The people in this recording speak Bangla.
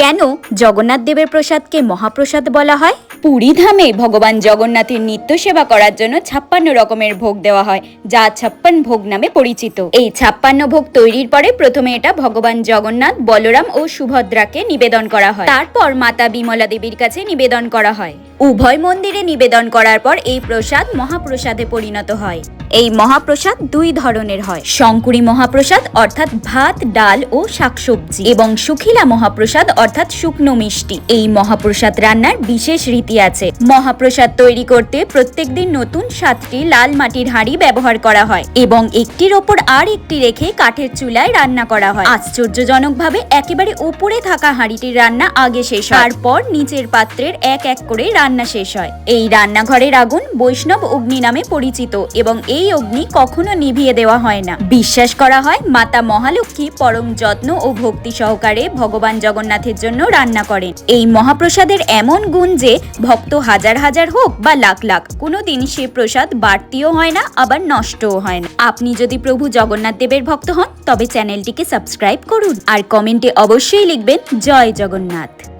কেন জগন্নাথ দেবের প্রসাদকে মহাপ্রসাদ বলা হয়? পুরী ধামে ভগবান জগন্নাথের নিত্য সেবা করার জন্য ছাপ্পান্ন রকমের ভোগ দেওয়া হয়, যা ছাপ্পান ভোগ নামে পরিচিত। এই ছাপ্পান্ন ভোগ তৈরির পরে প্রথমে এটা ভগবান জগন্নাথ, বলরাম ও সুভদ্রাকে নিবেদন করা হয়। তারপর মাতা বিমলা দেবীর কাছে নিবেদন করা হয়। উভয় মন্দিরে নিবেদন করার পর এই প্রসাদ মহাপ্রসাদে পরিণত হয়। এই মহাপ্রসাদ দুই ধরনের হয়। শঙ্কুরি মহাপ্রসাদ অর্থাৎ ভাত, ডাল ও শাকসবজি এবং সুখিলা মহাপ্রসাদ অর্থাৎ শুকনো মিষ্টি। এই মহাপ্রসাদ রান্নার বিশেষ রীতি আছে। মহাপ্রসাদ তৈরি করতে প্রত্যেক দিন নতুন সাতটি লাল মাটির হাঁড়ি ব্যবহার করা হয় এবং একটির ওপর আর একটি রেখে কাঠের চুলায় রান্না করা হয়। আশ্চর্যজনকভাবে একেবারে উপরে থাকা হাঁড়িটির রান্না আগে শেষ হয়। তারপর নিচের পাত্রের এক এক করে রান্না শেষ হয়। এই রান্নাঘরের আগুন বৈষ্ণব অগ্নি নামে পরিচিত এবং এই অগ্নি কখনো নিভিয়ে দেওয়া হয় না। বিশ্বাস করা হয়, মাতা মহালক্ষ্মী পরম যত্ন ও ভক্তি সহকারে ভগবান জগন্নাথের জন্য রান্না করেন। এই মহাপ্রসাদের এমন গুণ যে, ভক্ত হাজার হাজার হোক বা লাখ লাখ, কোনোদিন সে প্রসাদ বাড়তিও হয় না, আবার নষ্টও হয় না। আপনি যদি প্রভু জগন্নাথ দেবের ভক্ত হন, তবে চ্যানেলটিকে সাবস্ক্রাইব করুন। আর কমেন্টে অবশ্যই লিখবেন, জয় জগন্নাথ।